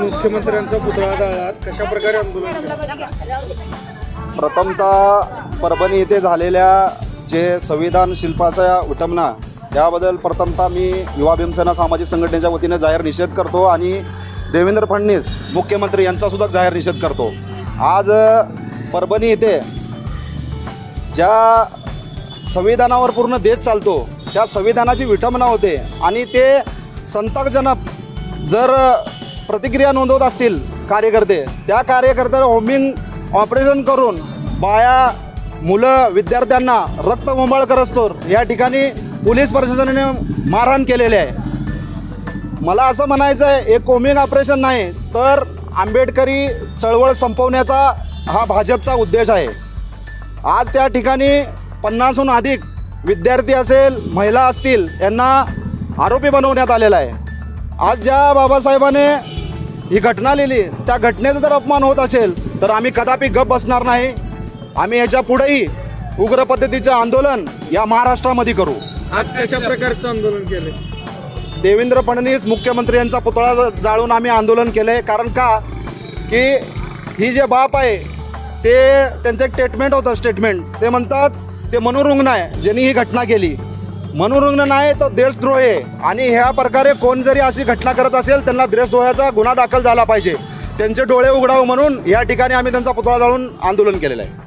मुख्यमंत्र्यांचा पुतळा जाळलात कशा प्रकारे आंदोलन केलं? प्रथमतः परभणी येथे झालेल्या जे संविधान शिल्पाचा विटंबना याबद्दल प्रथमतः मी युवा भीमसेना सामाजिक संघटनेच्या वतीने जाहीर निषेध करतो आणि देवेंद्र फडणवीस मुख्यमंत्री यांचासुद्धा जाहीर निषेध करतो आज परभणी येथे ज्या संविधानावर पूर्ण देश चालतो त्या संविधानाची विटंबना होते आणि ते संतापजनक जर प्रतिक्रिया नोंदवत असतील कार्यकर्ते. त्या कार्यकर्त्याला होमिंग ऑपरेशन करून बाया मुलं विद्यार्थ्यांना रक्त मोबाळ करस्तोर या ठिकाणी पोलीस प्रशासनाने मारहाण केलेले आहे. मला असं म्हणायचं आहे एक कोमिंग ऑपरेशन नाही तर आंबेडकरी चळवळ संपवण्याचा हा भाजपचा उद्देश आहे. आज त्या ठिकाणी पन्नासहून अधिक विद्यार्थी असेल महिला असतील यांना आरोपी बनवण्यात आलेला आहे. आज ज्या बाबासाहेबाने ही घटना लिहिली त्या घटनेचा जर अपमान होत असेल तर आम्ही कदापि गप बसणार नाही. आम्ही याच्या पुढेही उग्र पद्धतीचं आंदोलन या महाराष्ट्रामध्ये करू. आज कशा प्रकारचं आंदोलन केले देवेंद्र फडणवीस मुख्यमंत्री यांचा पुतळा जाळून आम्ही आंदोलन केलं कारण का? की ही जे बाप आहे ते त्यांचं एक स्टेटमेंट होतं स्टेटमेंट ते म्हणतात ते मनोरुग्ण आहे ज्यांनी ही घटना केली. मनोरुग्ण नाही तर देशद्रोह आहे. आणि ह्या प्रकारे कोण जरी अशी घटना करत असेल त्यांना देशद्रोहाचा गुन्हा दाखल झाला पाहिजे. त्यांचे डोळे उघडावं म्हणून या ठिकाणी आम्ही त्यांचा पुतळा जाळून आंदोलन केलेलं आहे.